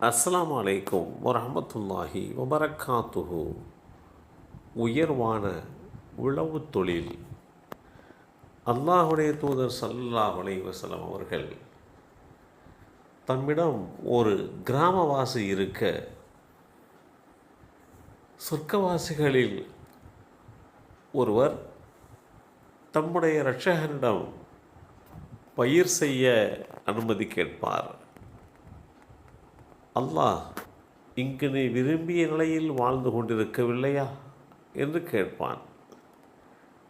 அஸ்லாம் வலைக்கும் வரமத்துல்லாஹி வபரக்காத்துஹு. உயர்வான உழவு தொழில். அல்லாஹுடைய தூதர் சல்லா அலைஹி அவர்கள் தம்மிடம் ஒரு கிராமவாசி இருக்க சொர்க்கவாசிகளில் ஒருவர் தம்முடைய இரட்சகனிடம் பயிர் செய்ய அனுமதி கேட்பார். அல்லாஹ் இங்கு நீ விரும்பிய நிலையில் வாழ்ந்து கொண்டிருக்கவில்லையா? என்று கேட்பான்.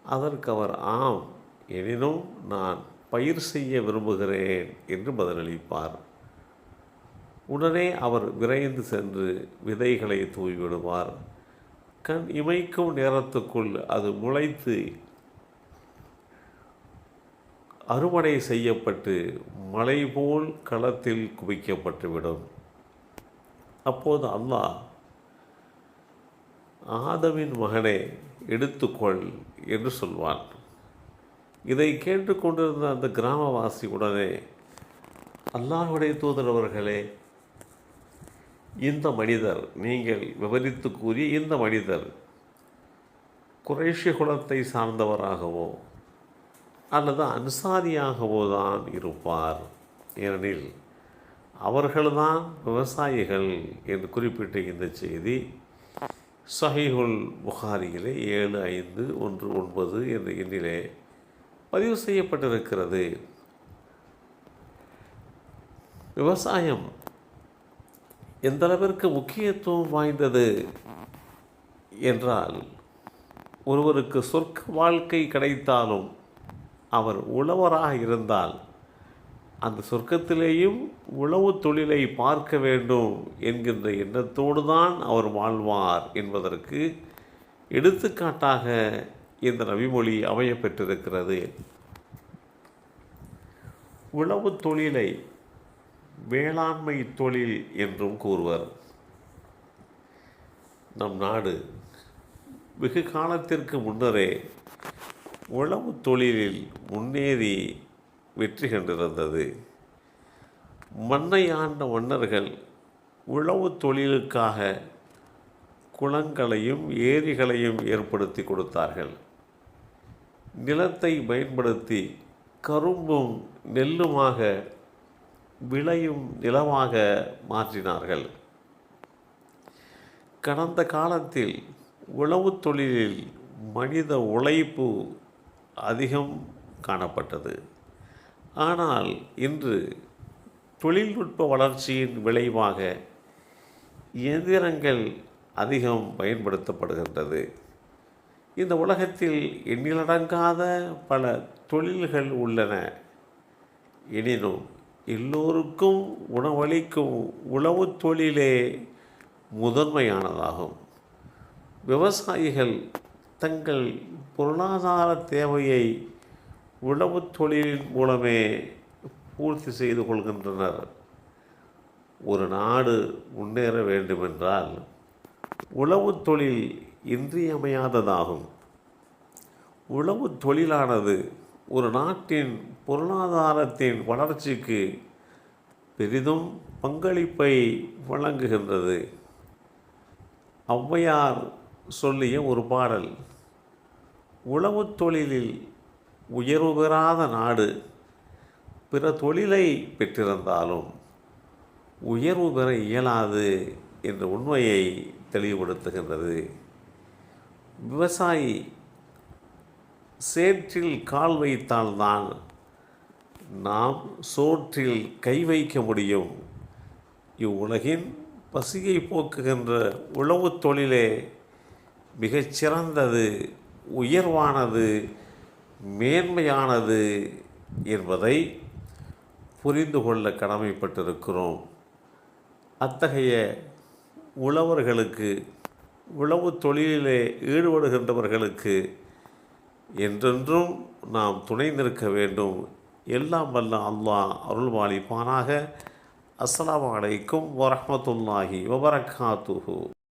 அதற்கு அவர் ஆம் எனினும் நான் பயிர் செய்ய விரும்புகிறேன் என்று பதிலளிப்பார். உடனே அவர் விரைந்து சென்று விதைகளை தூவிவிடுவார். கண் இமைக்கும் நேரத்துக்குள் அது முளைத்து அறுவடை செய்யப்பட்டு மலை போல் களத்தில் குவிக்கப்பட்டுவிடும். அப்போது அல்லாஹ் ஆதவின் மகனை எடுத்துக்கொள் என்று சொல்வான். இதை கேட்டுக்கொண்டிருந்த அந்த கிராமவாசி உடனே அல்லாஹுடைய தூதர் அவர்களே இந்த மனிதர் நீங்கள் விவரித்து கூறிய இந்த மனிதர் குறைஷி குலத்தை சார்ந்தவராகவோ அல்லது அன்சாரியாகவோ தான் இருப்பார். ஏனெனில் அவர்கள்தான் விவசாயிகள் என்று குறிப்பிட்ட இந்த செய்தி சஹிஹுல் புகாரியிலே ஏழு ஐந்து ஒன்று ஒன்பது என்ற எண்ணிலே பதிவு செய்யப்பட்டிருக்கிறது. விவசாயம் எந்தளவிற்கு முக்கியத்துவம் வாய்ந்தது என்றால் ஒருவருக்கு சொர்க்க வாழ்க்கை கிடைத்தாலும் அவர் உழவராக இருந்தால் அந்த சொர்க்கத்திலேயும் உழவு தொழிலை பார்க்க வேண்டும் என்கின்ற எண்ணத்தோடு தான் அவர் வாழ்வார் என்பதற்கு எடுத்துக்காட்டாக இந்த ரவிமொழி அமையப்பெற்றிருக்கிறது உழவு தொழிலை வேளாண்மை தொழில் என்றும் கூறுவர். நம் நாடு வெகு காலத்திற்கு முன்னரே உழவு தொழிலில் முன்னேறி வெற்றி கண்டிருந்தது மண்ணை ஆண்ட மன்னர்கள் உழவு தொழிலுக்காக குளங்களையும் ஏரிகளையும் ஏற்படுத்தி கொடுத்தார்கள். நிலத்தை பயன்படுத்தி கரும்பும் நெல்லுமாக விளையும் நிலமாக மாற்றினார்கள். கடந்த காலத்தில் உழவு தொழிலில் மனித உழைப்பு அதிகம் காணப்பட்டது. ஆனால் இன்று தொழில்நுட்ப வளர்ச்சியின் விளைவாக இயந்திரங்கள் அதிகம் பயன்படுத்தப்படுகின்றது. இந்த உலகத்தில் எண்ணிலடங்காத பல தொழில்கள் உள்ளன. எனினும் எல்லோருக்கும் உணவளிக்கும் உழவு தொழிலே முதன்மையானதாகும். விவசாயிகள் தங்கள் பொருளாதார தேவையை உழவு தொழிலின் மூலமே பூர்த்தி செய்து கொள்கின்றனர். ஒரு நாடு முன்னேற வேண்டுமென்றால் உழவு தொழில் இன்றியமையாததாகும். உழவு தொழிலானது ஒரு நாட்டின் பொருளாதாரத்தின் வளர்ச்சிக்கு பெரிதும் பங்களிப்பை வழங்குகின்றது. ஔவையார் சொல்லிய ஒரு பாடல் உழவு தொழிலில் உயர்வு பெறாத நாடு பிற தொழிலை பெற்றிருந்தாலும் உயர்வு பெற இயலாது என்ற உண்மையை தெளிவுபடுத்துகின்றது. விவசாயி சேற்றில் கால் வைத்தால்தான் நாம் சோற்றில் கை வைக்க முடியும். இவ்வுலகின் பசியை போக்குகின்ற உழவு தொழிலே மிகச்சிறந்தது உயர்வானது மேன்மையானது என்பதை புரிந்து கொள்ள கடமைப்பட்டிருக்கிறோம். அத்தகைய உழவர்களுக்கு உழவு தொழிலிலே ஈடுபடுகின்றவர்களுக்கு என்றென்றும் நாம் துணை நிற்க வேண்டும். எல்லாம் வல்ல அல்லாஹ் அருள்வாளிப்பானாக அஸ்லாம் அலைக்கும் வரமத்துல்லாஹி வபரகாத்துஹூ.